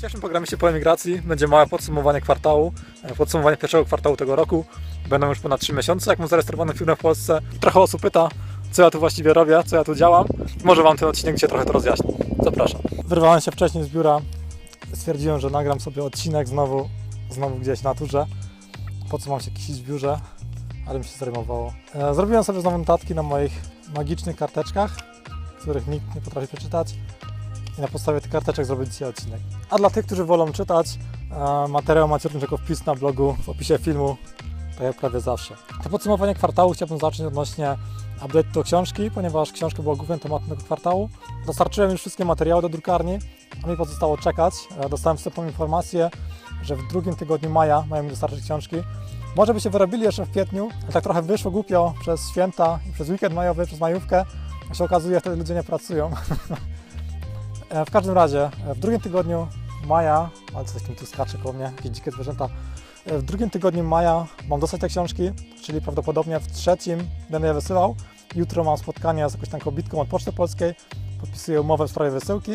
dzisiejszym programie się po emigracji będzie małe podsumowanie kwartału, e, podsumowanie pierwszego kwartału tego roku. Będą już ponad 3 miesiące, jak mam zarejestrowany firmę w Polsce. Trochę osób pyta, co ja tu właściwie robię, co ja tu działam. Może Wam ten odcinek dzisiaj trochę to rozjaśni. Zapraszam. Wyrwałem się wcześniej z biura. Stwierdziłem, że nagram sobie odcinek znowu, znowu gdzieś na turze. Po co mam się kisić w biurze, ale mi się zrymowało. E, Zrobiłem sobie znowu notatki na moich magicznych karteczkach, których nikt nie potrafi przeczytać i na podstawie tych karteczek zrobić dzisiaj odcinek. A dla tych, którzy wolą czytać, e, materiał macie również jako wpis na blogu w opisie filmu, tak jak prawie zawsze. To podsumowanie kwartału chciałbym zacząć odnośnie update do książki, ponieważ książka była głównym tematem tego kwartału. Dostarczyłem już wszystkie materiały do drukarni, a mi pozostało czekać. E, Dostałem wstępną informację, że w drugim tygodniu maja mają mi dostarczyć książki. Może by się wyrobili jeszcze w kwietniu, ale tak trochę wyszło głupio przez święta i przez weekend majowy, przez majówkę. Jak się okazuje, wtedy ludzie nie pracują. E, W każdym razie, e, w drugim tygodniu maja, ale coś tam tu skacze koło mnie, jakieś dzikie zwierzęta. E, W drugim tygodniu maja mam dostać te książki, czyli prawdopodobnie w trzecim będę je wysyłał. Jutro mam spotkanie z jakąś tam kobitką od Poczty Polskiej. Podpisuję umowę w sprawie wysyłki.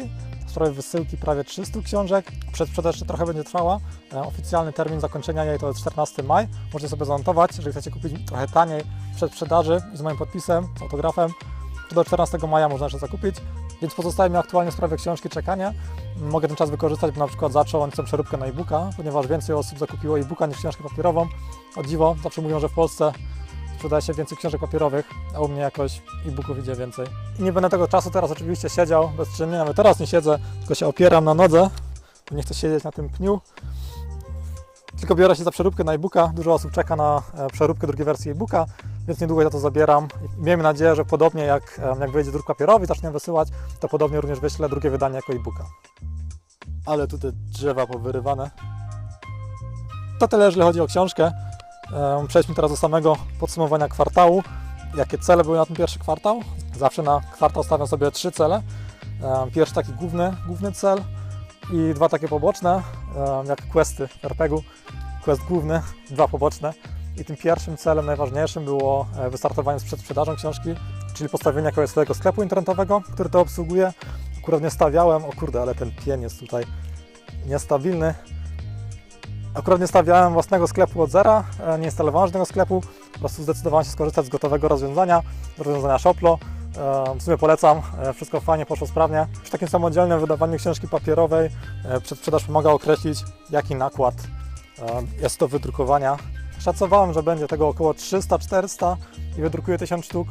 W sprawie wysyłki prawie 300 książek. Przedsprzedaż trochę będzie trwała. Oficjalny termin zakończenia jej to jest 14 maj. Możecie sobie zanotować, jeżeli chcecie kupić trochę taniej przed sprzedaży i z moim podpisem, z autografem, to do 14 maja można jeszcze zakupić. Więc pozostaje mi aktualnie w sprawie książki czekania. Mogę ten czas wykorzystać, bo na przykład zacząłem tę przeróbkę na e-booka, ponieważ więcej osób zakupiło e-booka niż książkę papierową. O dziwo, zawsze mówią, że w Polsce sprzedaje się więcej książek papierowych, a u mnie jakoś e-booków idzie więcej. I nie będę tego czasu teraz oczywiście siedział bezczynnie, nawet teraz nie siedzę, tylko się opieram na nodze, bo nie chcę siedzieć na tym pniu. Tylko biorę się za przeróbkę na e-booka. Dużo osób czeka na e, przeróbkę drugiej wersji e-booka, więc niedługo ja to zabieram. Miejmy nadzieję, że podobnie jak, jak wyjdzie druk papierowy i zaczniemy wysyłać, to podobnie również wyślę drugie wydanie jako e-booka. Ale tutaj drzewa powyrywane. To tyle, jeżeli chodzi o książkę. Przejdźmy teraz do samego podsumowania kwartału. Jakie cele były na ten pierwszy kwartał? Zawsze na kwartał stawiam sobie trzy cele. Pierwszy taki główny, główny cel i dwa takie poboczne, jak questy w RPG-u. Quest główny, dwa poboczne. I tym pierwszym celem, najważniejszym było e, wystartowanie z przedsprzedażą książki, czyli postawienie jakiegoś swojego sklepu internetowego, który to obsługuje. Akurat nie stawiałem, o kurde, ale ten pień jest tutaj niestabilny. Akurat nie stawiałem własnego sklepu od zera, e, nie instalowałem żadnego sklepu, po prostu zdecydowałem się skorzystać z gotowego rozwiązania, rozwiązania Shoplo. E, W sumie polecam, wszystko fajnie poszło sprawnie. Przy takim samodzielnym wydawaniu książki papierowej przedsprzedaż pomaga określić, jaki nakład jest do wydrukowania. Szacowałem, że będzie tego około 300-400 i wydrukuję 1000 sztuk.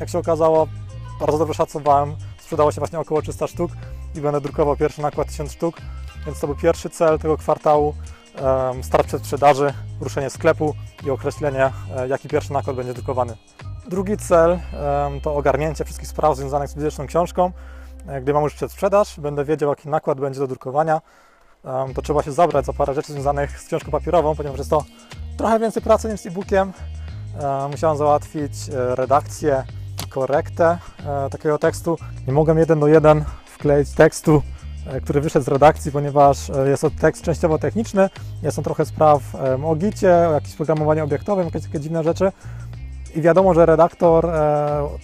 Jak się okazało, bardzo dobrze szacowałem, sprzedało się właśnie około 300 sztuk i będę drukował pierwszy nakład 1000 sztuk, więc to był pierwszy cel tego kwartału, start przedsprzedaży, ruszenie sklepu i określenie, e, jaki pierwszy nakład będzie drukowany. Drugi cel to ogarnięcie wszystkich spraw związanych z fizyczną książką. E, Gdy mam już przedsprzedaż, będę wiedział, jaki nakład będzie do drukowania, to trzeba się zabrać za parę rzeczy związanych z książką papierową, ponieważ jest to trochę więcej pracy niż z e-bookiem. E, Musiałem załatwić e, redakcję i korektę e, takiego tekstu. Nie mogłem jeden do jeden wkleić tekstu, który wyszedł z redakcji, ponieważ jest to tekst częściowo techniczny, jest on trochę spraw o gicie, o jakimś programowaniu obiektowym, jakieś takie dziwne rzeczy. I wiadomo, że redaktor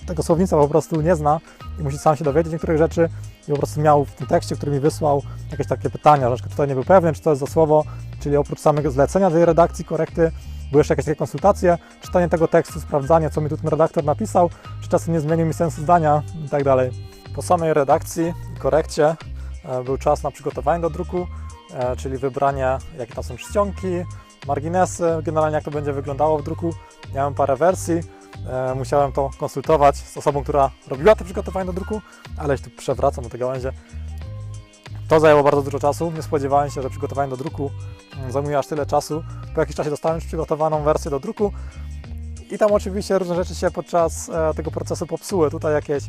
tego słownictwa po prostu nie zna i musi sam się dowiedzieć niektórych rzeczy i po prostu miał w tym tekście, który mi wysłał, jakieś takie pytania, że tutaj nie był pewien, czy to jest za słowo, czyli oprócz samego zlecenia tej redakcji, korekty, były jeszcze jakieś takie konsultacje, czytanie tego tekstu, sprawdzanie, co mi tu ten redaktor napisał, czy czasem nie zmienił mi sensu zdania i tak dalej. Po samej redakcji i korekcie e, był czas na przygotowanie do druku, e, czyli wybranie, jakie tam są czcionki, marginesy, generalnie jak to będzie wyglądało w druku. Miałem parę wersji, musiałem to konsultować z osobą, która robiła te przygotowanie do druku, ale się tu przewracam do tego gałęzie. To zajęło bardzo dużo czasu. Nie spodziewałem się, że przygotowanie do druku mm, zajmuje aż tyle czasu. Po jakimś czasie dostałem już przygotowaną wersję do druku i tam oczywiście różne rzeczy się podczas e, tego procesu popsuły. Tutaj jakieś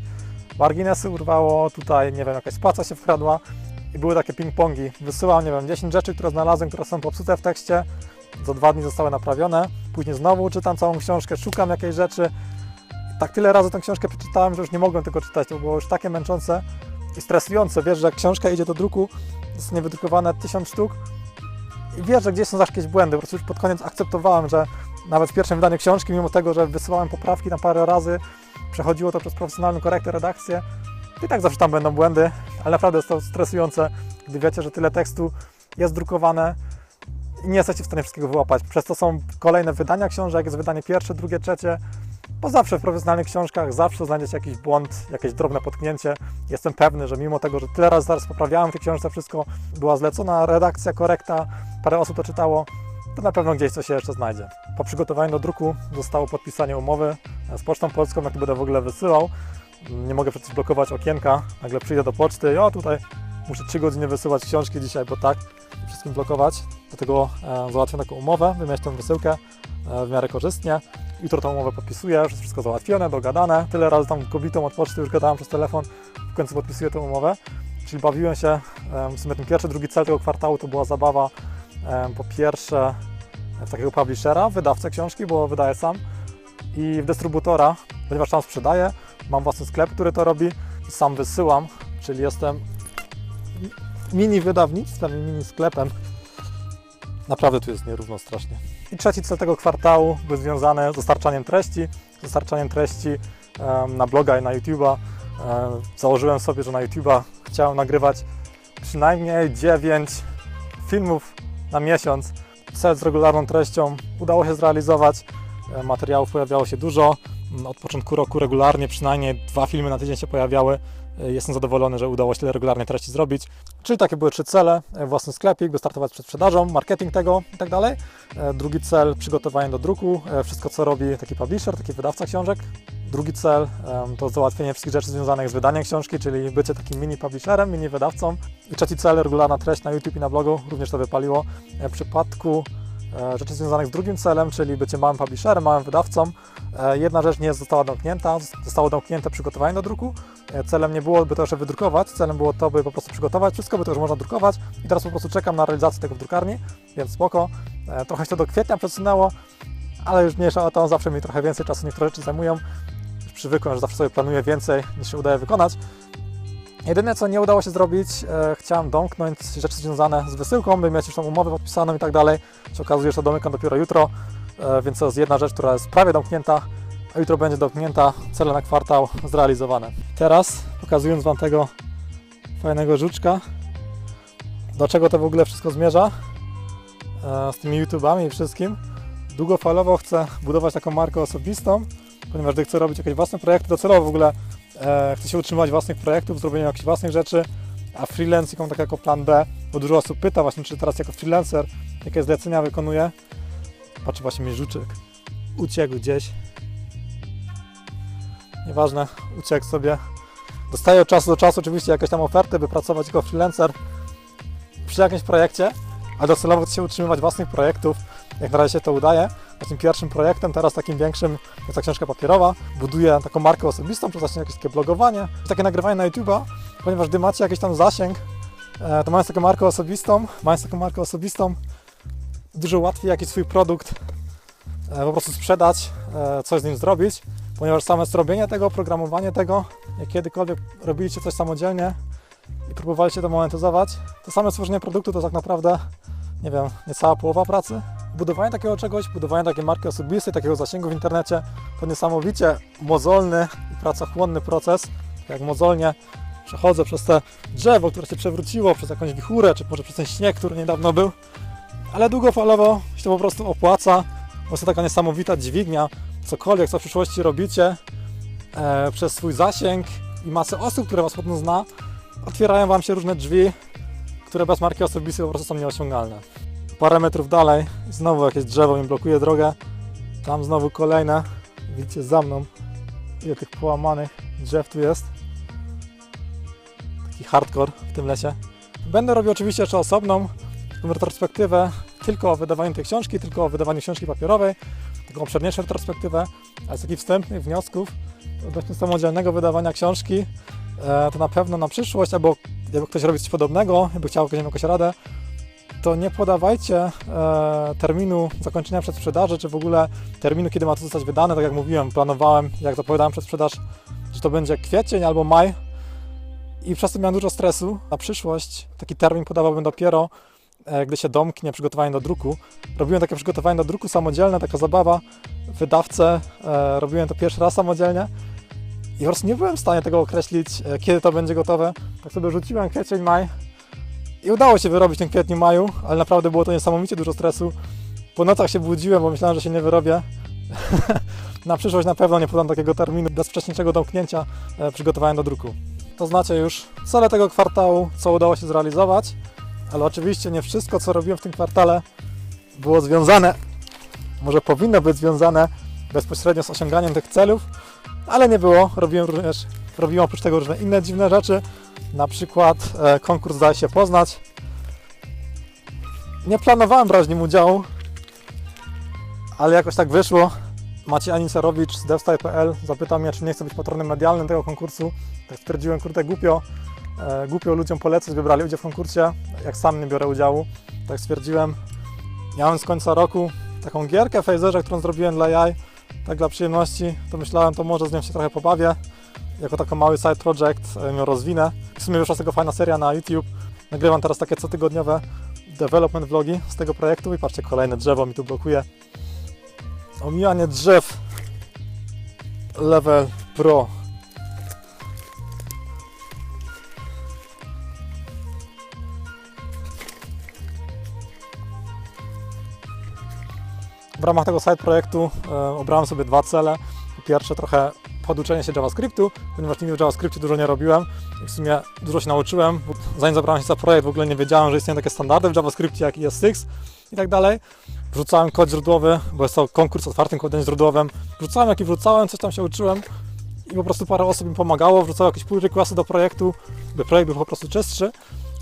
marginesy urwało, tutaj nie wiem, jakaś spaca się wkradła i były takie ping-pongi. Wysyłam, nie wiem, 10 rzeczy, które znalazłem, które są popsute w tekście. Za dwa dni zostały naprawione. Później znowu czytam całą książkę, szukam jakiejś rzeczy. Tak tyle razy tę książkę przeczytałem, że już nie mogłem tego czytać. To było już takie męczące i stresujące. Wiesz, że jak książka idzie do druku, jest niewydrukowane 1000 sztuk i wiesz, że gdzieś są zawsze jakieś błędy. Po prostu już pod koniec akceptowałem, że nawet w pierwszym wydaniu książki, mimo tego, że wysyłałem poprawki na parę razy, przechodziło to przez profesjonalną korektę, redakcję, i tak zawsze tam będą błędy, ale naprawdę jest to stresujące. gdy wiecie, że tyle tekstu jest drukowane nie jesteście w stanie wszystkiego wyłapać. Przez to są kolejne wydania książek, jest wydanie pierwsze, drugie, trzecie, bo zawsze w profesjonalnych książkach zawsze znajdziecie jakiś błąd, jakieś drobne potknięcie. Jestem pewny, że mimo tego, że tyle razy zaraz poprawiałem w tej książce wszystko, była zlecona redakcja, korekta, parę osób to czytało, to na pewno gdzieś coś się jeszcze znajdzie. Po przygotowaniu do druku zostało podpisanie umowy z Pocztą Polską, jak to będę w ogóle wysyłał. Nie mogę przecież blokować okienka, nagle przyjdę do poczty i o tutaj muszę 3 godziny wysyłać książki dzisiaj, bo tak, wszystkim blokować. Dlatego e, załatwiam taką umowę, wymieniać tę wysyłkę e, w miarę korzystnie. Jutro tą umowę podpisuję, już jest wszystko załatwione, dogadane. Tyle razy tam kobietą od poczty już gadałem przez telefon, w końcu podpisuję tę umowę. Czyli bawiłem się, w sumie ten pierwszy, drugi cel tego kwartału to była zabawa po pierwsze w takiego publishera, wydawcę książki, bo wydaję sam i w dystrybutora, ponieważ tam sprzedaję, mam własny sklep, który to robi sam wysyłam, czyli jestem mini wydawnictwem i mini sklepem. Naprawdę tu jest nierówno strasznie. I trzeci cel tego kwartału był związany z dostarczaniem treści, z dostarczaniem treści na bloga i na YouTube'a. Em, Założyłem sobie, że na YouTube'a chciałem nagrywać przynajmniej 9 filmów na miesiąc. Cel z regularną treścią udało się zrealizować. E, Materiałów pojawiało się dużo. Od początku roku regularnie przynajmniej dwa filmy na tydzień się pojawiały. E, Jestem zadowolony, że udało się tyle regularnie treści zrobić. Czyli takie były trzy cele. E, Własny sklepik, by startować przed sprzedażą, marketing tego i tak dalej. E, Drugi cel, przygotowanie do druku. Wszystko, co robi taki publisher, taki wydawca książek. Drugi cel to załatwienie wszystkich rzeczy związanych z wydaniem książki, czyli bycie takim mini publisherem, mini wydawcą. I trzeci cel, regularna treść na YouTube i na blogu, również to wypaliło. W przypadku rzeczy związanych z drugim celem, czyli bycie małym publisherem, małym wydawcą, e, jedna rzecz nie została domknięta, zostało domknięte przygotowanie do druku. E, Celem nie było, by to jeszcze wydrukować, celem było to, by po prostu przygotować wszystko, by to już można drukować i teraz po prostu czekam na realizację tego w drukarni, więc spoko. E, Trochę się to do kwietnia przesunęło, ale już mniejsza o to, zawsze mi trochę więcej czasu niektóre rzeczy zajmują. Przywykłem, że zawsze sobie planuję więcej niż się udaje wykonać. Jedyne, co nie udało się zrobić, e, chciałem domknąć rzeczy związane z wysyłką, by mieć już tą umowę podpisaną i tak dalej. Się okazuje, że to domykam dopiero jutro, e, więc to jest jedna rzecz, która jest prawie domknięta, a jutro będzie domknięta, cele na kwartał zrealizowane. Teraz, pokazując Wam tego fajnego żuczka, do czego to w ogóle wszystko zmierza, e, z tymi YouTubami i wszystkim, długofalowo chcę budować taką markę osobistą, ponieważ gdy chcę robić jakieś własne projekty, docelowo w ogóle e, chcę się utrzymywać własnych projektów, zrobienia jakichś własnych rzeczy, a freelance tak jako plan B, bo dużo osób pyta właśnie, czy teraz jako freelancer jakie zlecenia wykonuję. Patrzę właśnie mi żuczek. Uciekł gdzieś. Nieważne, uciekł sobie. Dostaję od czasu do czasu oczywiście jakieś tam oferty, by pracować jako freelancer przy jakimś projekcie, a docelowo chcę się utrzymywać własnych projektów. Jak na razie się to udaje. Takim pierwszym projektem, teraz takim większym, jest ta książka papierowa. Buduję taką markę osobistą, przez właśnie jakieś takie blogowanie, takie nagrywanie na YouTube'a, ponieważ gdy macie jakiś tam zasięg, e, to mając taką markę osobistą, mając taką markę osobistą, dużo łatwiej jakiś swój produkt e, po prostu sprzedać, e, coś z nim zrobić, ponieważ same zrobienie tego, programowanie tego, jak kiedykolwiek robiliście coś samodzielnie i próbowaliście to monetyzować, to same stworzenie produktu to tak naprawdę, nie wiem, niecała połowa pracy. Budowanie takiego czegoś, budowanie takiej marki osobistej, takiego zasięgu w internecie to niesamowicie mozolny i pracochłonny proces. Jak mozolnie przechodzę przez te drzewo, które się przewróciło, przez jakąś wichurę, czy może przez ten śnieg, który niedawno był, ale długofalowo się to po prostu opłaca. Po prostu taka niesamowita dźwignia, cokolwiek, co w przyszłości robicie, e, przez swój zasięg i masę osób, które Was potem zna, otwierają Wam się różne drzwi, które bez marki osobistej po prostu są nieosiągalne. Parę metrów dalej, znowu jakieś drzewo mi blokuje drogę, tam znowu kolejne, widzicie za mną, ile tych połamanych drzew tu jest. Taki hardcore w tym lesie. Będę robił oczywiście jeszcze osobną retrospektywę tylko o wydawaniu tej książki, tylko o wydawaniu książki papierowej, taką obszerniejszą retrospektywę, ale z takich wstępnych wniosków odnośnie samodzielnego wydawania książki, e, to na pewno na przyszłość, albo jakby ktoś robi coś podobnego, jakby chciał jakąś jakąś radę, to nie podawajcie e, terminu zakończenia przedsprzedaży, czy w ogóle terminu, kiedy ma to zostać wydane. Tak jak mówiłem, planowałem, jak zapowiadałem przedsprzedaż, że to będzie kwiecień albo maj i przez to miałem dużo stresu. Na przyszłość taki termin podawałbym dopiero, e, gdy się domknie przygotowanie do druku. Robiłem takie przygotowanie do druku samodzielne, taka zabawa, wydawcę, e, robiłem to pierwszy raz samodzielnie i po prostu nie byłem w stanie tego określić, e, kiedy to będzie gotowe. Tak sobie rzuciłem kwiecień, maj I udało się wyrobić ten kwietniu, maju, ale naprawdę było to niesamowicie dużo stresu. Po nocach się budziłem, bo myślałem, że się nie wyrobię. na przyszłość na pewno nie podam takiego terminu bez wcześniejszego domknięcia e, przygotowałem do druku. To znacie już cele tego kwartału, co udało się zrealizować, ale oczywiście nie wszystko, co robiłem w tym kwartale było związane, może powinno być związane bezpośrednio z osiąganiem tych celów, ale nie było. Robiłem również, robiłem oprócz tego różne inne dziwne rzeczy, na przykład e, konkurs Daj się poznać. Nie planowałem brać w nim udziału, ale jakoś tak wyszło. Maciej Anicerowicz z devstyle.pl zapytał mnie, czy nie chcę być patronem medialnym tego konkursu. Tak stwierdziłem, kurde, głupio, e, głupio ludziom polecać, by brali udział w konkursie, jak sam nie biorę udziału. Tak stwierdziłem. Miałem z końca roku taką gierkę w którą zrobiłem dla jaj, tak dla przyjemności, to myślałem, to może z nią się trochę pobawię. Jako taki mały side project e, ją rozwinę. W sumie wyszła z tego fajna seria na YouTube. Nagrywam teraz takie cotygodniowe development vlogi z tego projektu i patrzcie, kolejne drzewo mi tu blokuje. Omijanie drzew level pro. W ramach tego side projektu e, obrałem sobie dwa cele. Pierwsze trochę poduczenie się JavaScriptu, ponieważ nigdy w JavaScriptie dużo nie robiłem i w sumie dużo się nauczyłem. Zanim zabrałem się za projekt, w ogóle nie wiedziałem, że istnieją takie standardy w JavaScriptie jak ES6 i tak dalej. Wrzucałem kod źródłowy, bo jest to konkurs z otwartym kodem źródłowym. Wrzucałem jaki wrzucałem, coś tam się uczyłem i po prostu parę osób mi pomagało, wrzucało jakieś pull requesty do projektu, by projekt był po prostu czystszy.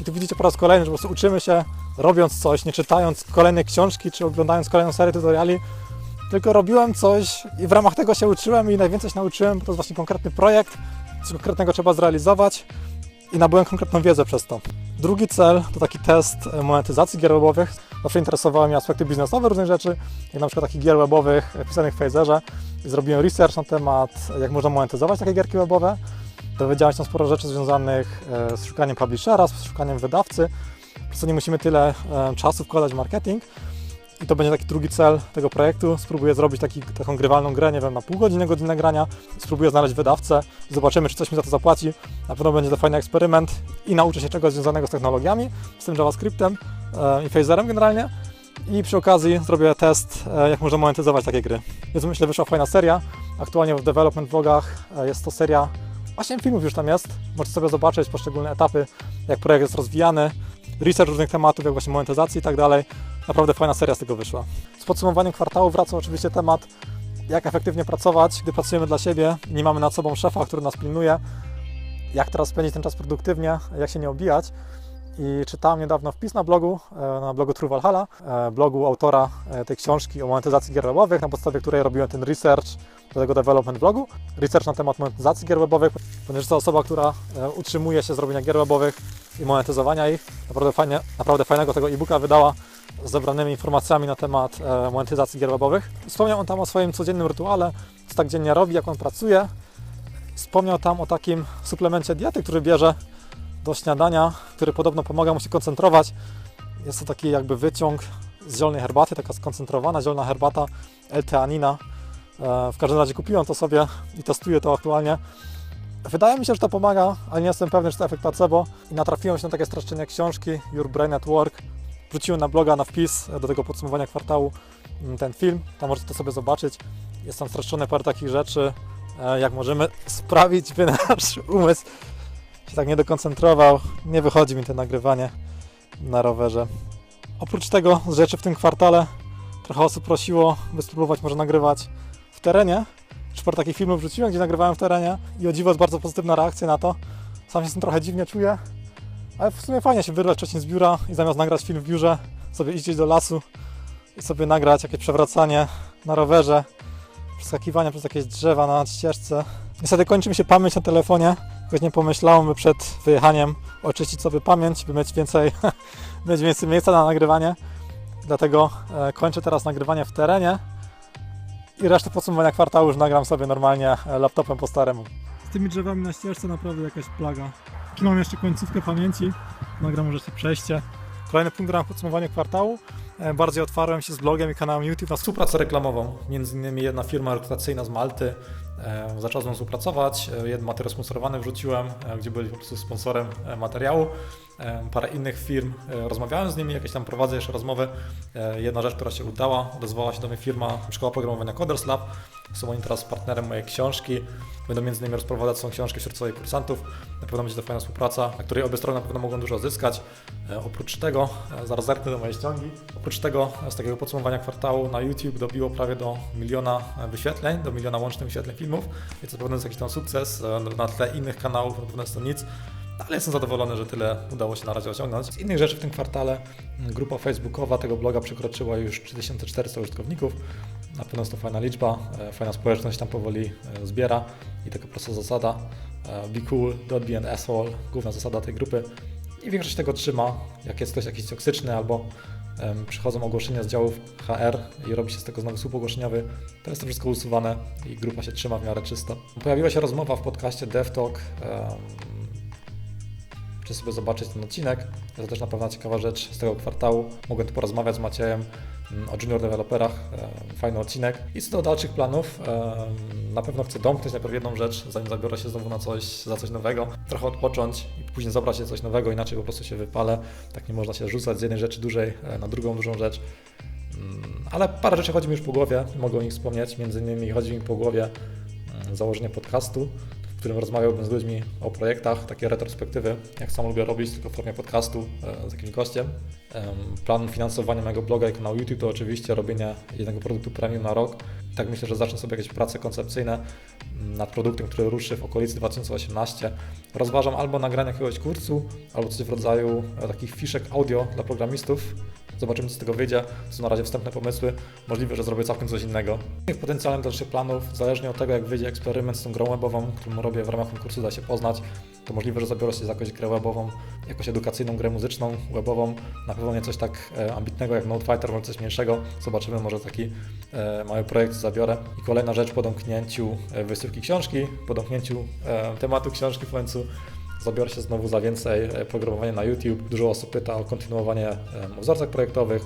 I tu widzicie po raz kolejny, że po prostu uczymy się robiąc coś, nie czytając kolejnej książki, czy oglądając kolejną serię tutoriali, tylko robiłem coś i w ramach tego się uczyłem i najwięcej się nauczyłem, to jest właśnie konkretny projekt, coś konkretnego trzeba zrealizować i nabyłem konkretną wiedzę przez to. Drugi cel to taki test monetyzacji gier webowych. Zawsze interesowały mnie aspekty biznesowe różnych rzeczy, jak na przykład takich gier webowych pisanych w Phaserze. Zrobiłem research na temat, jak można monetyzować takie gierki webowe. Dowiedziałem się tam sporo rzeczy związanych e, z szukaniem publishera, z szukaniem wydawcy. Po prostu nie musimy tyle e, czasu wkładać w marketing. I to będzie taki drugi cel tego projektu. Spróbuję zrobić taki, taką grywalną grę, nie wiem, na pół godziny, godzinę grania. Spróbuję znaleźć wydawcę, zobaczymy, czy coś mi za to zapłaci. Na pewno będzie to fajny eksperyment i nauczę się czegoś związanego z technologiami, z tym JavaScriptem e, i Phaserem generalnie. I przy okazji zrobię test, e, jak można monetyzować takie gry. Więc myślę, wyszła fajna seria. Aktualnie w development vlogach e, jest to seria, 8 filmów już tam jest. Możecie sobie zobaczyć poszczególne etapy, jak projekt jest rozwijany, research różnych tematów, jak właśnie monetyzacji i tak dalej. Naprawdę fajna seria z tego wyszła. Z podsumowaniem kwartału wraca oczywiście temat, jak efektywnie pracować, gdy pracujemy dla siebie, nie mamy nad sobą szefa, który nas pilnuje, jak teraz spędzić ten czas produktywnie, jak się nie obijać. I czytałem niedawno wpis na blogu, e, na blogu True Valhalla, e, blogu autora e, tej książki o monetyzacji gier webowych, na podstawie której robiłem ten research do tego development blogu. Research na temat monetyzacji gier webowych, ponieważ to osoba, która utrzymuje się z robienia gier webowych i monetyzowania ich. Naprawdę, fajnie, naprawdę fajnego tego e-booka wydała zebranymi informacjami na temat e, monetyzacji gier webowych. Wspomniał on tam o swoim codziennym rytuale, co tak dziennie robi, jak on pracuje. Wspomniał tam o takim suplemencie diety, który bierze do śniadania, który podobno pomaga mu się koncentrować. Jest to taki jakby wyciąg z zielonej herbaty, taka skoncentrowana zielona herbata L-teanina. E, W każdym razie kupiłem to sobie i testuję to aktualnie. Wydaje mi się, że to pomaga, ale nie jestem pewny, czy to efekt placebo. I natrafiłem się na takie streszczenie książki Your Brain at Work. Wrzuciłem na bloga na wpis do tego podsumowania kwartału mm, ten film. Tam możecie to sobie zobaczyć. Jest tam streszczone parę takich rzeczy, e, jak możemy sprawić, by nasz umysł się tak nie dokoncentrował. Nie wychodzi mi to nagrywanie na rowerze. Oprócz tego z rzeczy w tym kwartale trochę osób prosiło, by spróbować może nagrywać w terenie. Parę takich filmów wrzuciłem, gdzie nagrywałem w terenie i o dziwo jest bardzo pozytywna reakcja na to. Sam się z tym trochę dziwnie czuję, ale w sumie fajnie się wyrwać wcześniej z biura i zamiast nagrać film w biurze, sobie iść do lasu i sobie nagrać jakieś przewracanie na rowerze, przeskakiwanie przez jakieś drzewa na ścieżce. Niestety kończy mi się pamięć na telefonie, jakoś nie pomyślałem, by przed wyjechaniem oczyścić sobie pamięć, by mieć więcej, mieć więcej miejsca na nagrywanie. Dlatego e, kończę teraz nagrywanie w terenie i resztę podsumowania kwartału już nagram sobie normalnie e, laptopem po staremu. Z tymi drzewami na ścieżce naprawdę jakaś plaga. Mam jeszcze końcówkę pamięci, nagram może jeszcze przejście. Kolejny punkt gram podsumowanie kwartału. e, bardziej otwarłem się z blogiem i kanałem YouTube na współpracę reklamową. Między innymi jedna firma rekrutacyjna z Malty e, zaczęła z mną współpracować. E, Jeden materiał sponsorowany wrzuciłem, gdzie byli po prostu sponsorem materiału. Parę innych firm, rozmawiałem z nimi, jakieś tam prowadzę jeszcze rozmowy. Jedna rzecz, która się udała, odezwała się do mnie firma Szkoła Programowania Coders Lab. Są oni teraz partnerem mojej książki. Będą między innymi rozprowadzać książkę wśród swoich kursantów. Na pewno będzie to fajna współpraca, na której obie strony na pewno mogą dużo zyskać. E, Oprócz tego, e, zaraz zerknę do mojej ściągi, oprócz tego e, z takiego podsumowania kwartału na YouTube dobiło prawie do miliona wyświetleń, do miliona łącznych wyświetleń filmów, więc to pewno jest jakiś tam sukces. Na tle innych kanałów na pewno jest to nic. Ale jestem zadowolony, że tyle udało się na razie osiągnąć. Z innych rzeczy w tym kwartale grupa facebookowa tego bloga przekroczyła już 3400 użytkowników. Na pewno jest to fajna liczba, e, fajna społeczność tam powoli e, zbiera i taka prosta zasada e, be cool, don't be an asshole, główna zasada tej grupy. I większość tego trzyma, jak jest ktoś jakiś toksyczny albo em, przychodzą ogłoszenia z działów HR i robi się z tego znowu słup ogłoszeniowy, to jest to wszystko usuwane i grupa się trzyma w miarę czysto. Pojawiła się rozmowa w podcaście DevTalk, em, czy sobie zobaczyć ten odcinek. To też na pewno ciekawa rzecz z tego kwartału. Mogłem tu porozmawiać z Maciejem o junior deweloperach. e, Fajny odcinek. I co do dalszych planów, e, na pewno chcę domknąć najpierw jedną rzecz, zanim zabiorę się znowu na coś, za coś nowego. Trochę odpocząć i później zabrać się coś nowego, inaczej po prostu się wypalę. Tak nie można się rzucać z jednej rzeczy dużej e, na drugą dużą rzecz. Mm, Ale parę rzeczy chodzi mi już po głowie, mogę o nich wspomnieć. Między innymi chodzi mi po głowie mm, założenie podcastu, którym rozmawiałbym z ludźmi o projektach, takie retrospektywy, jak sam lubię robić, tylko w formie podcastu e, z jakimś gościem. Em, Plan finansowania mojego bloga i kanału YouTube to oczywiście robienie jednego produktu premium na rok. Tak myślę, że zacznę sobie jakieś prace koncepcyjne mm, nad produktem, który ruszy w okolicy 2018. Rozważam albo nagranie jakiegoś kursu, albo coś w rodzaju e, takich fiszek audio dla programistów. Zobaczymy, co z tego wyjdzie. To są na razie wstępne pomysły. Możliwe, że zrobię całkiem coś innego. Ich potencjalem dalszych planów, zależnie od tego, jak wyjdzie eksperyment z tą grą webową, którą robię w ramach konkursu Da się poznać, to możliwe, że zabiorę się za jakąś grę webową, jakąś edukacyjną grę muzyczną, webową. Na pewno nie coś tak e, ambitnego jak Node Fighter, może coś mniejszego. Zobaczymy, może taki e, mały projekt zabiorę. I kolejna rzecz po domknięciu e, wysyłki książki, po domknięciu tematu książki w końcu zabiorę się znowu za więcej e, programowania na YouTube. Dużo osób pyta o kontynuowanie e, o wzorcach projektowych.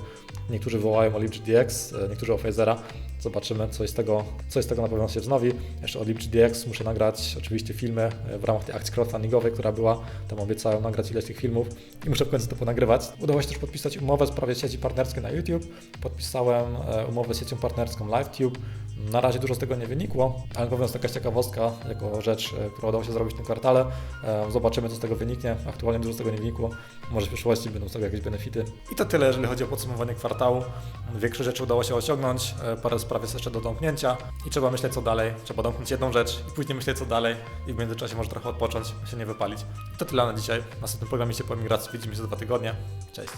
Niektórzy wołają o LibGDX, e, niektórzy o Phasera. Zobaczymy, coś z tego, coś z tego na pewno się wznowi. Jeszcze o LibGDX muszę nagrać oczywiście filmy e, w ramach tej akcji crowdfundingowej, która była. Tam obiecałem nagrać ileś tych filmów i muszę w końcu to ponagrywać. Udało się też podpisać umowę w sprawie sieci partnerskiej na YouTube. Podpisałem e, umowę z siecią partnerską LiveTube. Na razie dużo z tego nie wynikło, ale na pewno jest jakaś ciekawostka jako rzecz, e, którą udało się zrobić w tym kwartale. Zobaczymy, co z tego wyniknie. Aktualnie dużo z tego nie wynikło. Może w przyszłości będą z tego jakieś benefity. I to tyle, jeżeli chodzi o podsumowanie kwartału. Większość rzeczy udało się osiągnąć, parę spraw jest jeszcze do domknięcia i trzeba myśleć, co dalej. Trzeba domknąć jedną rzecz i później myśleć, co dalej i w międzyczasie może trochę odpocząć, się nie wypalić. To tyle na dzisiaj. W następnym programie po emigracji widzimy się za dwa tygodnie. Cześć.